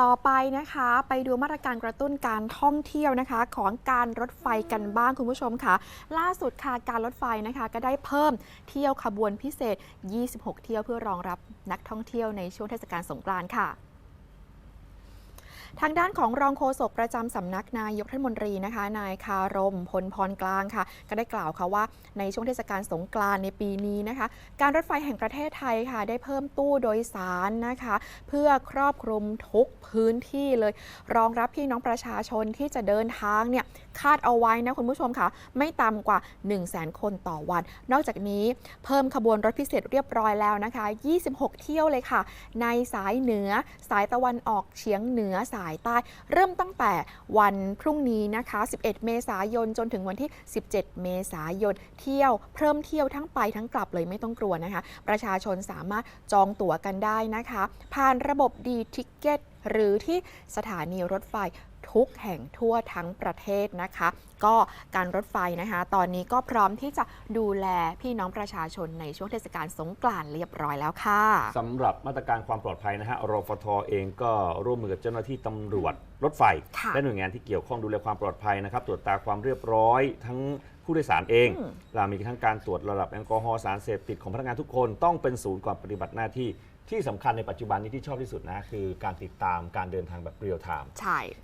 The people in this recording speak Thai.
ต่อไปนะคะ ไปดูมาตรการกระตุ้นการท่องเที่ยวนะคะ ของการรถไฟกันบ้างคุณผู้ชมค่ะ ล่าสุดค่ะการรถไฟนะคะก็ได้เพิ่มเที่ยวขบวนพิเศษ 26 เที่ยวเพื่อรองรับนักท่องเที่ยวในช่วงเทศกาลสงกรานต์ค่ะ ทางด้านของรองโฆษกประจำสำนักนายกรัฐมนตรีนะคะ นายคารมพลพรกลางค่ะ ก็ได้กล่าวค่ะว่า ในช่วงเทศกาลสงกรานในปีนี้นะคะ การรถไฟแห่งประเทศไทยค่ะ ได้เพิ่มตู้โดยสารนะคะ เพื่อครอบคลุมทุกพื้นที่เลย รองรับพี่น้องประชาชนที่จะเดินทางเนี่ยคาดเอาไว้นะคุณผู้ชมค่ะ ไม่ต่ำกว่า 1 0 0 0 0แคนต่อวัน นอกจากนี้เพิ่มขบวนรถพิเศษเรียบร้อยแล้วนะคะ 26 เที่ยวเลยค่ะ ในสายเหนือ สายตะวันออกเฉียงเหนือสายายใต้ เริ่มตั้งแต่วันพรุ่งนี้นะคะ 11 เมษายนจนถึงวันที่ 17 เมษายน เที่ยวเพิ่มเที่ยวทั้งไปทั้งกลับเลยไม่ต้องกลัวนะคะ ประชาชนสามารถจองตั๋วกันได้นะคะ ผ่านระบบดีทิกเก็ต หรือที่สถานีรถไฟทุกแห่งทั่วทั้งประเทศนะคะ ก็การรถไฟนะคะ ตอนนี้ก็พร้อมที่จะดูแลพี่น้องประชาชนในช่วงเทศกาลสงกรานต์เรียบร้อยแล้วค่ะสำหรับมาตรการความปลอดภัยนะฮะรฟทเองก็ร่วมมือกับเจ้าหน้าที่ตำรวจรถไฟค่ะและหน่วยงานที่เกี่ยวข้องดูแลความปลอดภัยนะครับ ตรวจตาความเรียบร้อยทั้ง ผู้โดยสารเองอืมเรามีทั้งการตรวจระดับแอลกอฮอล์สารเสพติดของพนักงานทุกคนต้องเป็นศูนย์ก่อนปฏิบัติหน้าที่ที่สำคัญในปัจจุบันนี้ที่ชอบที่สุดนะคือการติดตามการเดินทางแบบเรียลไทม์ ใช่